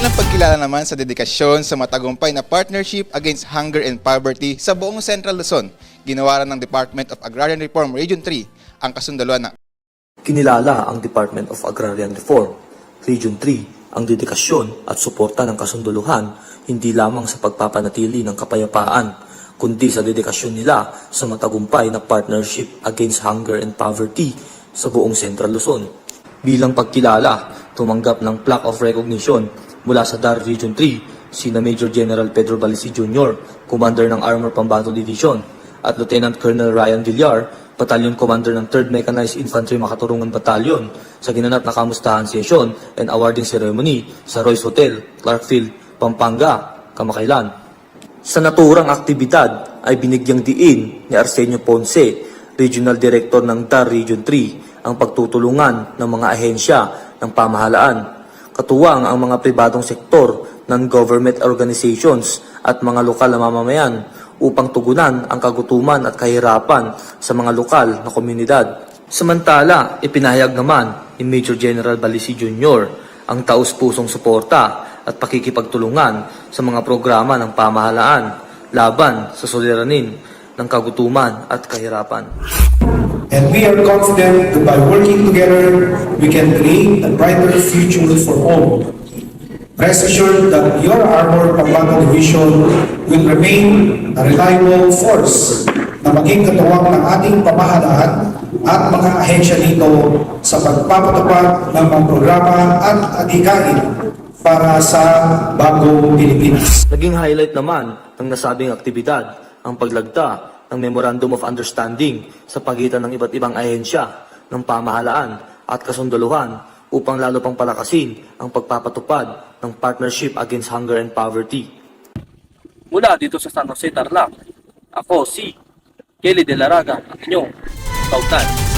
Bilang pagkilala naman sa dedikasyon sa matagumpay na partnership against hunger and poverty sa buong Central Luzon, ginawa rin ng Department of Agrarian Reform Region 3 ang kasundaluhan ng Kinilala ang Department of Agrarian Reform, Region 3, ang dedikasyon at suporta ng kasunduluhan hindi lamang sa pagpapanatili ng kapayapaan, kundi sa dedikasyon nila sa matagumpay na partnership against hunger and poverty sa buong Central Luzon. Bilang pagkilala, tumanggap ng plaque of recognition mula sa DAR Region 3, sina Major General Pedro Balisi Jr., Commander ng Armor Pambato Division, at Lieutenant Colonel Ryan Villar, Battalion Commander ng 3rd Mechanized Infantry Makaturungan Battalion sa ginanap na kamustahan session and awarding ceremony sa Royce Hotel, Clarkfield, Pampanga, kamakailan. Sa naturang aktibidad ay binigyang diin ni Arsenio Ponce, Regional Director ng DAR Region 3, ang pagtutulungan ng mga ahensya ng pamahalaan, katuwang ang mga pribadong sektor, non-government organizations at mga lokal na mamamayan upang tugunan ang kagutuman at kahirapan sa mga lokal na komunidad. Samantala, ipinahayag naman ni Major General Balisi Jr. ang taus-pusong suporta at pakikipagtulungan sa mga programa ng pamahalaan laban sa suliranin ng kagutuman at kahirapan. And we are confident that by working together, we can create a brighter future for all. Rest assured that your Armored Pampanga Division will remain a reliable force na maging katuwang ng ating pamahalaan at mga ahensya nito sa pagpapatupad ng mga programa at adhikain para sa bagong Pilipinas. Naging highlight naman ng nasabing aktibidad ang paglagda ng Memorandum of Understanding sa pagitan ng iba't ibang ahensya ng pamahalaan at kasunduluhan upang lalo pang palakasin ang pagpapatupad ng Partnership Against Hunger and Poverty. Mula dito sa San Jose, Tarlac, ako si Kelly De La Raga, ang inyong kautan.